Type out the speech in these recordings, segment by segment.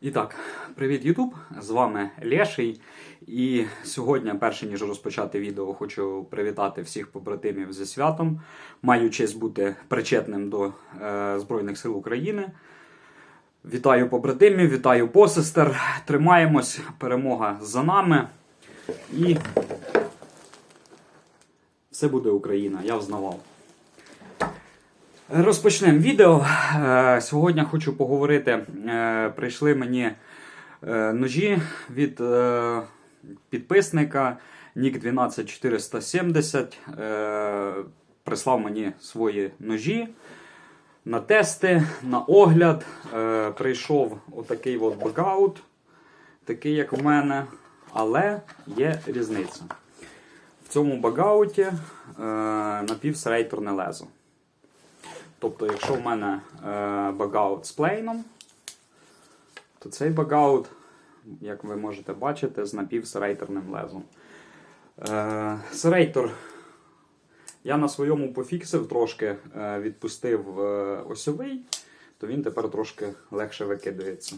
І так, привіт, Ютуб! З вами Леший. І сьогодні, перше ніж розпочати відео, хочу привітати всіх побратимів зі святом. Маю честь бути причетним до е, Збройних сил України. Вітаю побратимів, вітаю посестер. Тримаємось, перемога за нами. І все буде Україна, я взнавав. Розпочнемо відео. Е, Сьогодні хочу поговорити. е, Прийшли мені е, ножі від підписника Нік 12470. Е, Прислав мені свої ножі на тести, на огляд. Прийшов отакий от бекаут, такий як в мене, але є різниця. В цьому багауті напівсрейторне лезо. Тобто, якщо в мене е, багаут з плейном, то цей багаут, як ви можете бачити, з напівсерейторним лезом. Е, серейтор я на своєму пофіксив трошки, е, відпустив осьовий, то він тепер трошки легше викидається.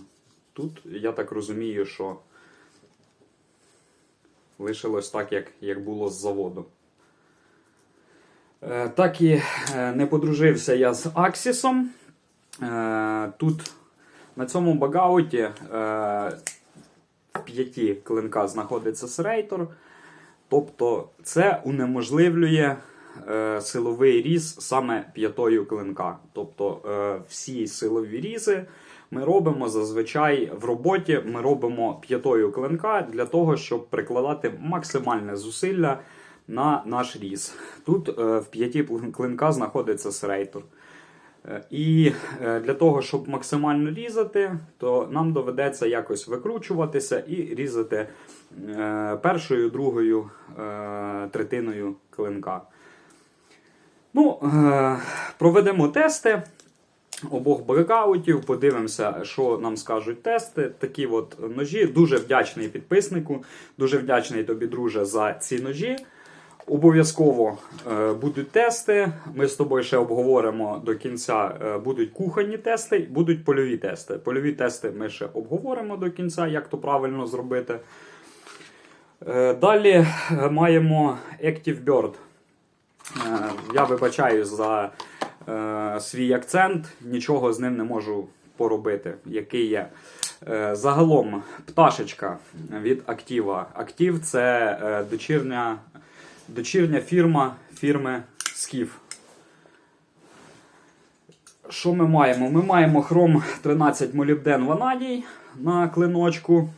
Тут я так розумію, що лишилось так, як, як було з заводу. Е, Так і е, не подружився я з Аксісом. Е, Тут на цьому багауті в п'яті клинка знаходиться серейтор. Тобто це унеможливлює силовий різ саме п'ятою клинка. Тобто всі силові різи ми робимо зазвичай в роботі. Ми робимо п'ятою клинка для того, щоб прикладати максимальне зусилля на наш різ. Тут е, в п'яті клинка знаходиться серейтор. Е, І е, для того, щоб максимально різати, то нам доведеться якось викручуватися і різати першою, другою третиною клинка. Ну, проведемо тести обох блекаутів, подивимося, що нам скажуть тести. Такі от ножі. Дуже вдячний підписнику, дуже вдячний тобі, друже, за ці ножі. Обов'язково е, будуть тести. Ми з тобою ще обговоримо до кінця. Е, будуть кухонні тести, будуть польові тести. Польові тести ми ще обговоримо до кінця, як то правильно зробити. Е, далі маємо Active Bird. Я вибачаю за свій акцент, нічого з ним не можу поробити, який є. Загалом пташечка від Актива. Актив це дочірня, дочірня фірма фірми Скіф. Що ми маємо? Ми маємо хром 13 молібден ванадій на клиночку.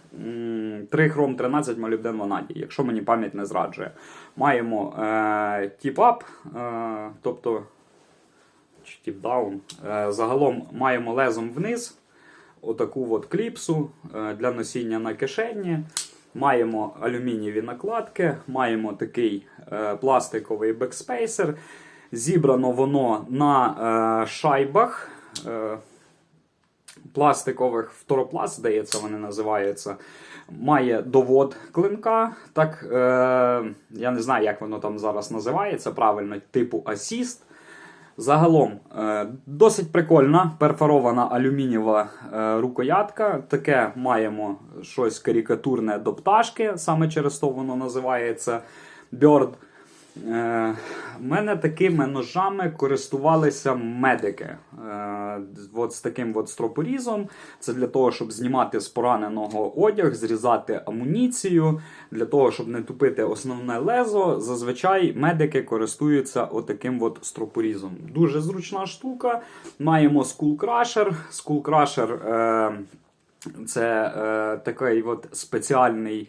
3 хром 13 молібден ванадій, якщо мені пам'ять не зраджує. Маємо е, тіп-ап, е, тобто чи тіп-даун. Е, загалом маємо лезом вниз отаку от кліпсу е, для носіння на кишені. Маємо алюмінієві накладки, маємо такий е, пластиковий бекспейсер. Зібрано воно на е, шайбах е, пластикових второпласт, здається, вони називаються. Має довод клинка. Так, е, я не знаю, як воно там зараз називається правильно, типу асіст. Загалом е, досить прикольна перфорована алюмінієва е, рукоятка. Таке маємо щось карикатурне до пташки, саме через то воно називається Bird. Е, мене такими ножами користувалися медики. Е, от з таким от стропорізом. Це для того, щоб знімати з пораненого одяг, зрізати амуніцію, для того, щоб не тупити основне лезо. Зазвичай медики користуються отаким от стропорізом. Дуже зручна штука. Маємо. Skull Crusher е, це е, такий от спеціальний.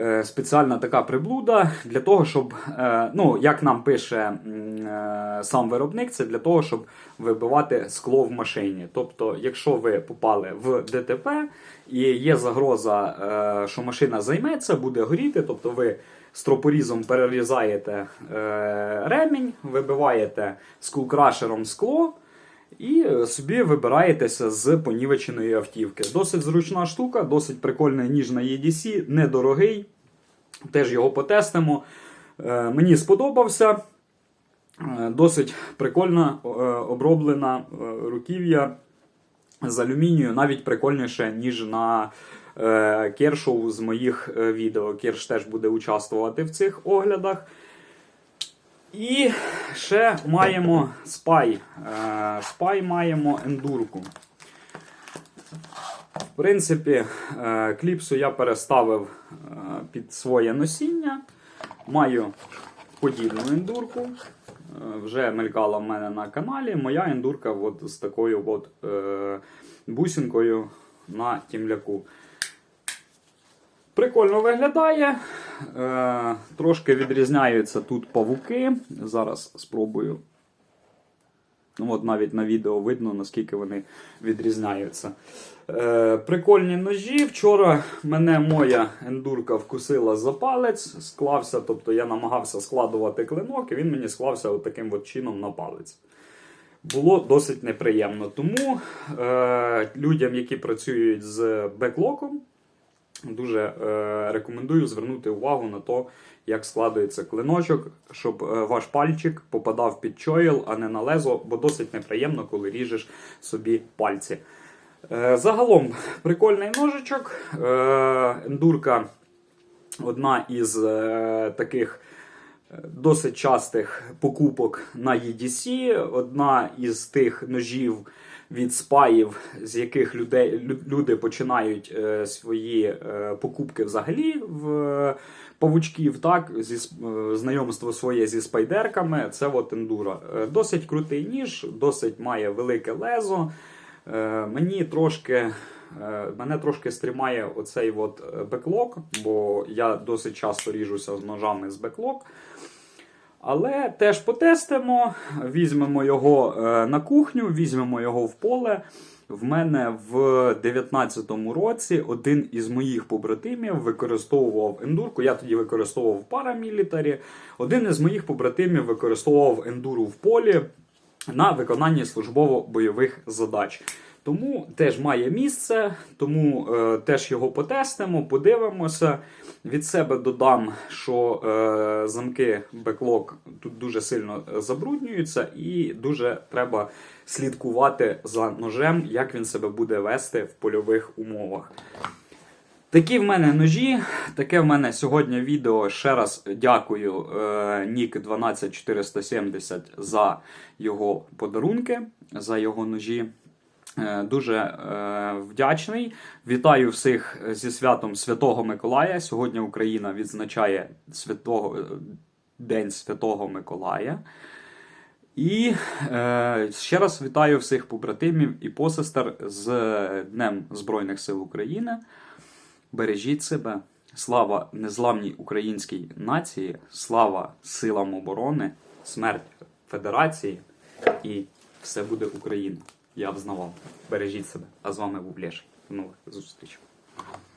Е, спеціальна така приблуда для того, щоб, е, ну, як нам пише е, сам виробник, це для того, щоб вибивати скло в машині. Тобто, якщо ви попали в ДТП і є загроза, що машина займеться, буде горіти, тобто ви стропорізом перерізаєте ремінь, вибиваєте скулкрашером скло. І е, собі вибираєтеся з понівеченої автівки. Досить зручна штука, досить прикольний ніж на EDC, недорогий. Теж його потестимо. Е, Мені сподобався. Е, Досить прикольна оброблена руків'я з алюмінію навіть прикольніше, ніж на кершоу з моїх відео. Керш теж буде участвувати в цих оглядах. І ще маємо спай. Е, спай маємо ендурку. В принципі, е, кліпсу я переставив е, під своє носіння. Маю подібну ендурку. Вже мелькала в мене на каналі. Моя ендурка от з такою от, бусинкою на тімляку. Прикольно виглядає. Е, трошки відрізняються тут павуки. Зараз спробую. Ну, от навіть на відео видно, наскільки вони відрізняються. Е, прикольні ножі. Вчора мене моя ендурка вкусила за палець, склався, тобто я намагався складувати клинок, і він мені склався таким от чином на палець. Було досить неприємно. Тому е, людям, які працюють з беклоком, дуже е, рекомендую звернути увагу на те, як складується клиночок, щоб е, ваш пальчик попадав під чоїл, а не на лезо, бо досить неприємно, коли ріжеш собі пальці. Е, загалом, прикольний ножичок. Ендурка одна із таких досить частих покупок на EDC, одна із тих ножів від спаїв, з яких людей, люди починають е, свої е, покупки взагалі в е, павучків, так, зі е, знайомство своє зі спайдерками. Це от ендура. Е, Досить крутий ніж, досить має велике лезо. Е, Мені трошки. е, Мене трошки стримає оцей от е, беклок, бо я досить часто ріжуся з ножами з беклок. Але теж потестимо, візьмемо його е, на кухню, візьмемо його в поле. В мене в 19-му році один із моїх побратимів використовував ендурку. Я тоді використовував парамілітарі. Один із моїх побратимів використовував ендуру в полі на виконанні службово-бойових задач. Тому теж має місце, тому е, теж його потестимо, подивимося. Від себе додам, що е, замки беклок тут дуже сильно забруднюються, і дуже треба слідкувати за ножем, як він себе буде вести в польових умовах. Такі в мене ножі. Таке в мене сьогодні відео. Ще раз дякую е, Нік 12470 за його подарунки, за його ножі. Е, Дуже е, вдячний. Вітаю всіх зі святом Святого Миколая. Сьогодні Україна відзначає святого, е, День Святого Миколая. І е, ще раз вітаю всіх побратимів і посестер з Днем Збройних сил України. Бережіть себе. Слава незламній українській нації, слава силам оборони, смерть Федерації і все буде Україна. Я взнавав. Бережіть себе. А з вами був Леший. До нових зустрічей.